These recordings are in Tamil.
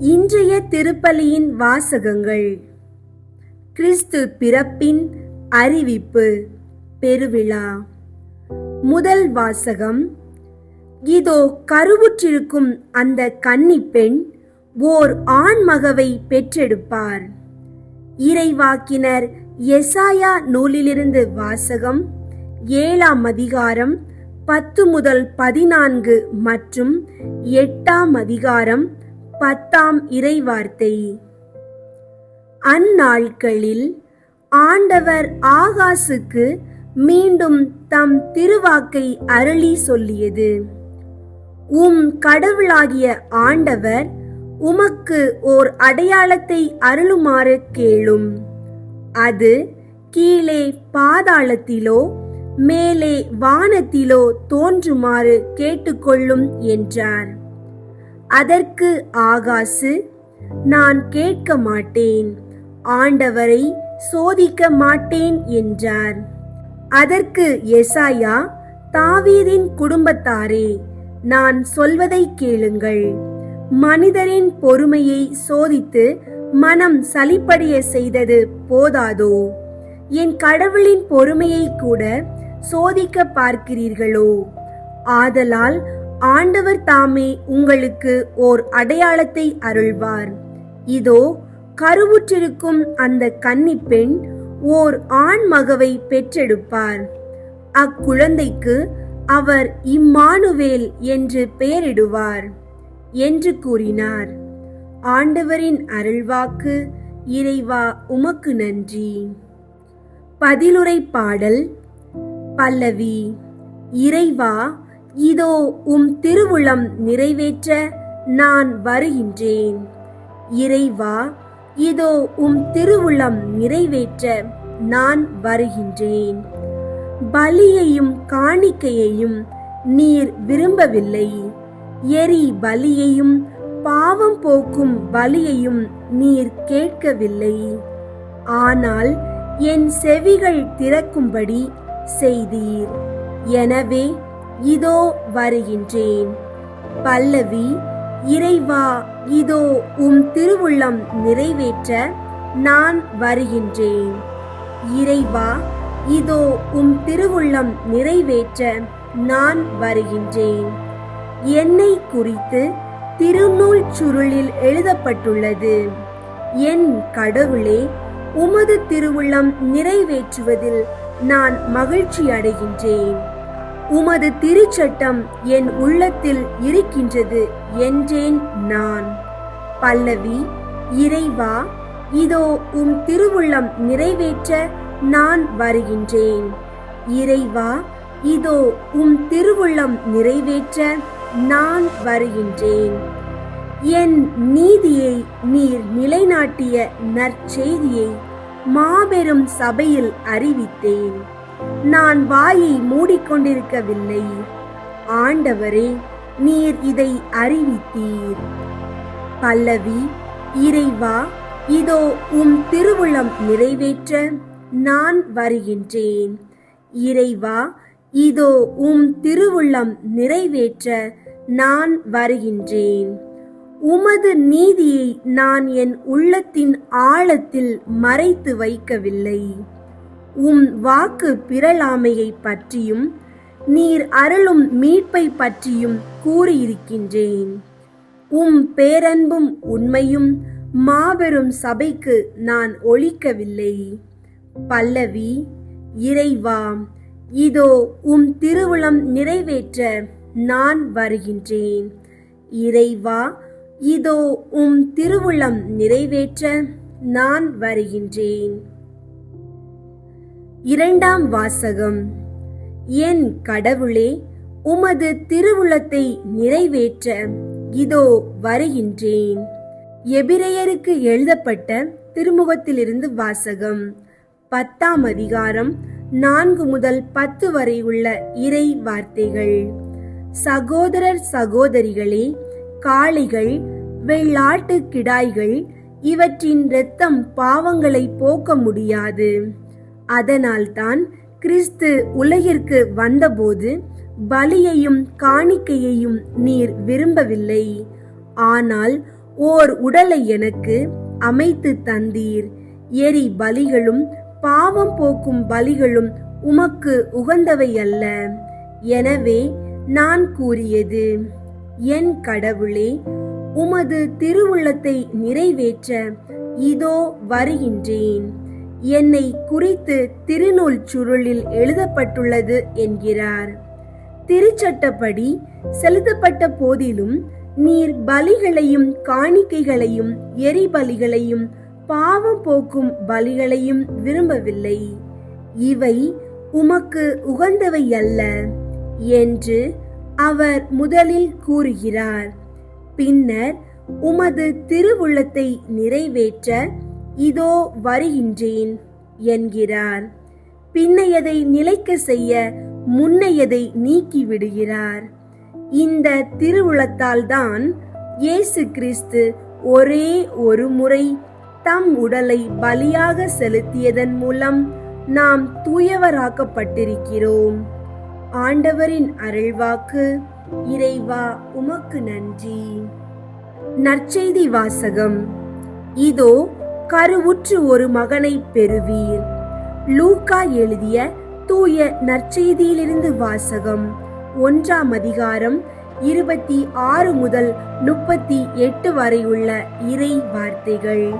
இன்றைய திருப்பலியின் வாசகங்கள். கிறிஸ்து பிறப்பின் அறிவிப்பு பெருவிழா. முதல் வாசகம். இதோ கருவுற்றிருக்கும் அந்த கன்னிப்பெண் ஓர் ஆண்மகவை பெற்றெடுப்பார். இறைவாக்கினர் எசாயா நூலிலிருந்து வாசகம் ஏழாம் அதிகாரம் பத்து முதல் பதினான்கு மற்றும் எட்டாம் அதிகாரம் பத்தாம் இறைவார்த்தை. அந்நாட்களில் ஆண்டவர் ஆகாசுக்கு மீண்டும் தம் திருவாக்கை அருளி சொல்லியது. உம் கடவுளாகிய ஆண்டவர் உமக்கு ஓர் அடையாளத்தை அருளுமாறு கேளும். அது கீழே பாதாளத்திலோ மேலே வானத்திலோ தோன்றுமாறு கேட்டுக்கொள்ளும் என்றார். அதற்கு ஆகாசு நான் கேட்க மாட்டேன் ஆண்டவரை சோதிக்க மாட்டேன் என்றார். அதற்கு எசாயா தாவீதின் குடும்பத்தாரே நான் சொல்வதை கேளுங்கள். மனிதரின் பொறுமையை சோதித்து மனம் சலிப்படைய செய்தது போதாதோ? என் கடவுளின் பொறுமையை கூட சோதிக்க பார்க்கிறீர்களோ? ஆதலால் ஆண்டவர் தாமே உங்களுக்கு ஓர் அடையாளத்தை அருள்வார். இதோ கருவுற்றிருக்கும் அந்த கன்னிப்பெண் ஓர் ஆண் மகவை பெற்றெடுப்பார். அக்குழந்தைக்கு அவர் இம்மானுவேல் என்று பெயரிடுவார் என்று கூறினார். ஆண்டவரின் அருள்வாக்கு இறைவா உமக்கு நன்றி. பதிலுரை பாடல் பல்லவி இறைவா இதோ உம் திருவுளம் நிறைவேற்ற நான் வருகின்றேன். இறைவா இதோ உம் திருவுளம் நிறைவேற்ற நான் வருகின்றேன். பலியையும் காணிக்கையையும் நீர் விரும்பவில்லை. எரி பலியையும் பாவம் போக்கும் பலியையும் நீர் கேட்கவில்லை. ஆனால் என் செவிகள் திறக்கும்படி செய்தீர். எனவே இதோ வருகின்றேன். பல்லவி இறைவா இதோ உம் திருவுள்ளம் நிறைவேற்ற நான் வருகின்றேன். இறைவா இதோ உம் திருவுள்ளம் நிறைவேற்ற நான் வருகின்றேன். என்னை குறித்து திருநூல் சுருளில் எழுதப்பட்டுள்ளது. என் கடவுளே உமது திருவுள்ளம் நிறைவேற்றுவதில் நான் மகிழ்ச்சி அடைகின்றேன் உமது திருச்சட்டம் என் உள்ளத்தில் இருக்கின்றது என்றேன் நான். பல்லவி இறைவா இதோ உம் திருவுள்ளம் நிறைவேற்ற நான் வருகின்றேன். இறைவா இதோ உம் திருவுள்ளம் நிறைவேற்ற நான் வருகின்றேன். என் நீதியை நீர் நிலைநாட்டிய நற்செய்தியை மாபெரும் சபையில் அறிவித்தேன். நான் வாயை மூடிக்கொண்டிருக்கவில்லை. ஆண்டவரே நீர் இதை அறிவித்தீர். பல்லவி இறைவா இதோ உம் திருவுளம் நிறைவேற்ற நான் வருகின்றேன். இறைவா இதோ உம் திருவுள்ளம் நிறைவேற்ற நான் வருகின்றேன். உமது நீதியை நான் என் உள்ளத்தின் ஆழத்தில் மறைத்து வைக்கவில்லை. உம் வாக்கு பிறலாமையை பற்றியும் நீர் அருளும் மீட்பை பற்றியும் கூறியிருக்கின்றேன். உம் பேரன்பும் உண்மையும் மாபெரும் சபைக்கு நான் ஒழிக்கவில்லை. பல்லவி இறைவா இதோ உம் திருவுளம் நிறைவேற்ற நான் வருகின்றேன். இறைவா இதோ உம் திருவுளம் நிறைவேற்ற நான் வருகின்றேன். இரண்டாம் வாசகம். என் கடவுளே உமது திருவுளத்தை நிறைவேற்ற இதோ வருகின்றேன். எபிரேயருக்கு எழுதப்பட்ட திருமுகத்திலிருந்து வாசகம். பத்தாம் அதிகாரம் நான்கு முதல் பத்து வரை உள்ள இறை வார்த்தைகள். சகோதரர் சகோதரிகளே காளைகள் வெள்ளாட்டு கிடாய்கள் இவற்றின் இரத்தம் பாவங்களை போக்க முடியாது. அதனால்தான் கிறிஸ்து உலகிற்கு வந்தபோது பலியையும் காணிக்கையையும் நீர் விரும்பவில்லை. ஆனால் ஓர் உடலை எனக்கு அமைத்து தந்தீர். எரி பலிகளும் பாவம் போக்கும் பலிகளும் உமக்கு உகந்தவை அல்ல. எனவே நான் கூறியது என் கடவுளே உமது திருவுள்ளத்தை நிறைவேற்ற இதோ வருகின்றேன். என்னை குறித்து திருநூல் சுருளில் எழுதப்பட்டுள்ளது என்கிறார். திருச்சட்டப்படி செலுத்தப்பட்ட போதிலும் நீர் பலிகளையும் காணிக்கைகளையும் எரிபலிகளையும் பாவம் போக்கும் பலிகளையும் விரும்பவில்லை. இவை உமக்கு உகந்தவை அல்ல என்று அவர் முதலில் கூறுகிறார். பின்னர் உமது திருவுள்ளத்தை நிறைவேற்ற இதோ வருகின்றேன் என்கிறார். பின்னையதை நிலைக்க செய்ய முன்னையதை நீக்கி விடுகிறார். இந்த திருவுளத்தால் தான் இயேசு கிறிஸ்து ஒரே ஒரு முறை தம் உடலை பலியாக செலுத்தியதன் மூலம் நாம் தூயவராக்கப்பட்டிருக்கிறோம். ஆண்டவரின் அருள்வாக்கு இறைவா உமக்கு நன்றி. நற்செய்தி வாசகம். இதோ கருவுற்று ஒரு மகனை பெறுவீர். லூக்கா எழுதிய தூய நற்செய்தியிலிருந்து வாசகம் ஒன்றாம் அதிகாரம் இருபத்தி ஆறு முதல் முப்பத்தி எட்டு வரை உள்ள இறை வார்த்தைகள்.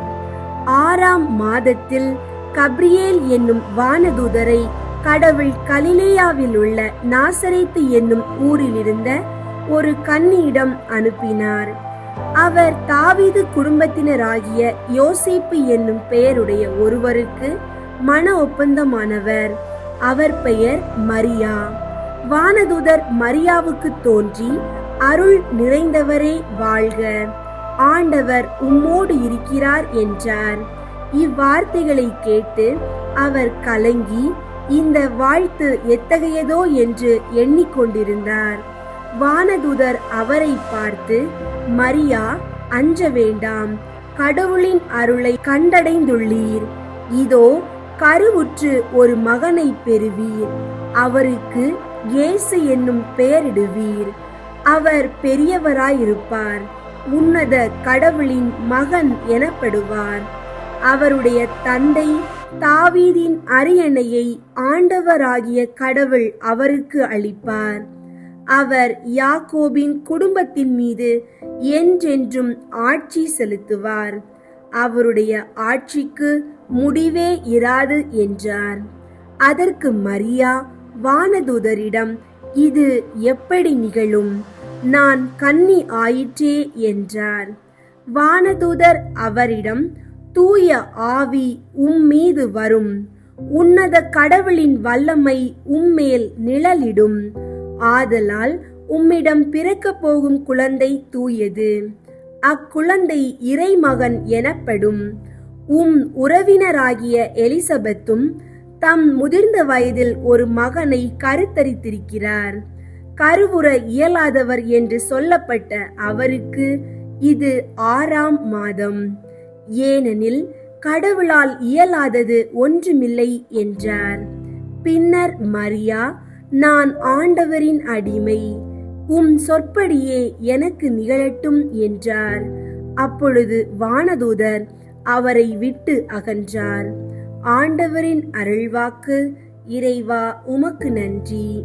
ஆறாம் மாதத்தில் கப்ரியேல் என்னும் வானதூதரை கடவுள் கலிலேயாவில் உள்ள நாசரேத்து என்னும் ஊரில் இருந்த ஒரு கன்னியிடம் அனுப்பினார். அவர் தாவீது குடும்பத்தினராகிய யோசிப்பு என்னும் பெயருடைய ஒருவருக்கு மன ஒப்பந்தமானவர். அவர் பெயர் மரியா. வானதுதர் மரியாவுக்கு தோன்றி அருள் நிறைந்தவரே வாழ்க. ஆண்டவர் உம்மோடு இருக்கிறார் என்றார். இவ்வார்த்தைகளை கேட்டு அவர் கலங்கி இந்த வாழ்த்து எத்தகையதோ என்று எண்ணிக்கொண்டிருந்தார். வானதுதர் அவரை பார்த்து மரியா அஞ்ச வேண்டாம். கடவுளின் அருளை கண்டடைந்துள்ளீர். இதோ கருவுற்று ஒரு மகனை பெறுவீர். அவருக்கு இயேசு என்னும் பெயரிடுவீர். அவர் பெரியவராயிருப்பார். உன்னத கடவுளின் மகன் எனப்படுவார். அவருடைய தந்தை தாவீதின் அரியணையை ஆண்டவராகிய கடவுள் அவருக்கு அளிப்பார். அவர் யாக்கோபின் குடும்பத்தின் மீது என்றென்றும் ஆட்சி செலுத்துவார். அவருடைய ஆட்சிக்கு முடிவே இராது என்றார். அதற்கு மரியா வானதூதரிடம் இது எப்படி நிகழும்? நான் கன்னி ஆயிற்றே என்றார். வானதூதர் அவரிடம் தூய ஆவி உம் மீது வரும். உன்னத கடவுளின் வல்லமை உம்மேல் நிழலிடும். ஆதலால் உம்மிடம் பிறக்கப் போகும் குழந்தை தூயது. அக்குழந்தை இறைமகன் எனப்படும். உம் உறவினராகிய எலிசபெத்தும் தம் முதிர்ந்த வயதில் ஒரு மகனை கருத்தரித்திருக்கிறார். கருவுற இயலாதவர் என்று சொல்லப்பட்ட அவருக்கு இது ஆறாம் மாதம். ஏனெனில் கடவுளால் இயலாதது ஒன்றுமில்லை என்றார். பின்னர் மரியா நான் ஆண்டவரின் அடிமை உம் சொற்படியே எனக்கு நிகழட்டும் என்றார். அப்பொழுது வானதூதர் அவரை விட்டு அகன்றார். ஆண்டவரின் அருள்வாக்கு இறைவா உமக்கு நன்றி.